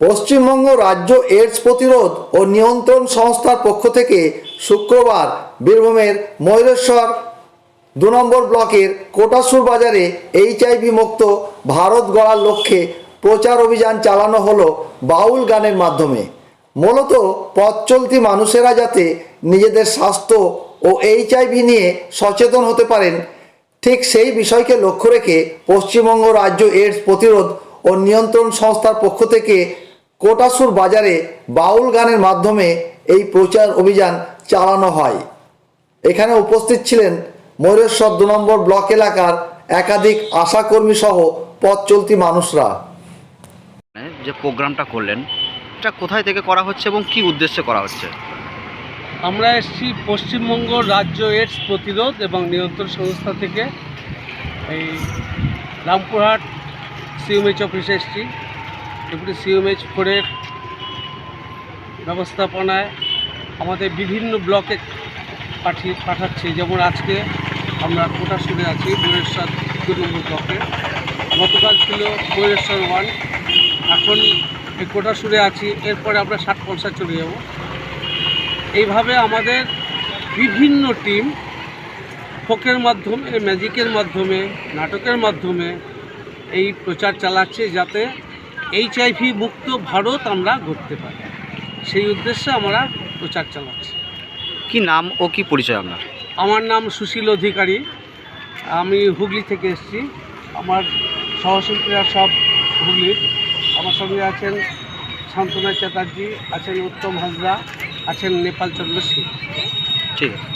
পশ্চিমবঙ্গ রাজ্য এইডস প্রতিরোধ ও নিয়ন্ত্রণ সংস্থার পক্ষ থেকে শুক্রবার বীরভূমের ময়ূরেশ্বর দু নম্বর ব্লকের কোটাসুর বাজারে এইচআইভি মুক্ত ভারত গড়ার লক্ষ্যে প্রচার অভিযান চালানো হলো বাউল গানের মাধ্যমে। মূলত পথ চলতি মানুষেরা যাতে নিজেদের স্বাস্থ্য ও এইচআইভি নিয়ে সচেতন হতে পারেন, ঠিক সেই বিষয়কে লক্ষ্য রেখে পশ্চিমবঙ্গ রাজ্য এইডস প্রতিরোধ ও নিয়ন্ত্রণ সংস্থার পক্ষ থেকে কোটাসুর বাজারে বাউল গানের মাধ্যমে এই প্রচার অভিযান চালানো হয়। এখানে উপস্থিত ছিলেন ময়ূরেশ্বর দু নম্বর ব্লক এলাকার একাধিক আশাকর্মী সহ পথ চলতি মানুষরা। যে প্রোগ্রামটা করলেন এটা কোথায় থেকে করা হচ্ছে এবং কি উদ্দেশ্যে করা হচ্ছে? আমরা এসেছি পশ্চিমবঙ্গ রাজ্য এইডস প্রতিরোধ এবং নিয়ন্ত্রণ সংস্থা থেকে। এই রামপুরহাট সিএমএইচ অফিসে এসেছি। এগুলি সিএমএইচ ফোরের ব্যবস্থাপনায় আমাদের বিভিন্ন ব্লকে পাঠিয়ে পাঠাচ্ছি। যেমন আজকে আমরা কোটা শুনে আছি ময়ূরেশ্বর দু নম্বর ব্লকে। গতকাল ছিল ময়ূরেশ্বর ওয়ান, এখন এই কোটাশুরে আছি, এরপরে আমরা ষাট পলসা চলে যাব। এইভাবে আমাদের বিভিন্ন টিম ফোকের মাধ্যমে, ম্যাজিকের মাধ্যমে, নাটকের মাধ্যমে এই প্রচার চালাচ্ছে যাতে এইচআইভি মুক্ত ভারত আমরা গড়তে পারি। সেই উদ্দেশ্যে আমরা প্রচার চালাচ্ছি। কি নাম ও কি পরিচয় আপনার? আমার নাম সুশীল অধিকারী। আমি হুগলি থেকে এসেছি। আমার সহশিল্পীরা সব হুগলির আমার সঙ্গে আছেন শান্তনা চ্যাটার্জি আছেন উত্তম হাজরা আছেন নেপাল চন্দ্র সিং ঠিক আছে।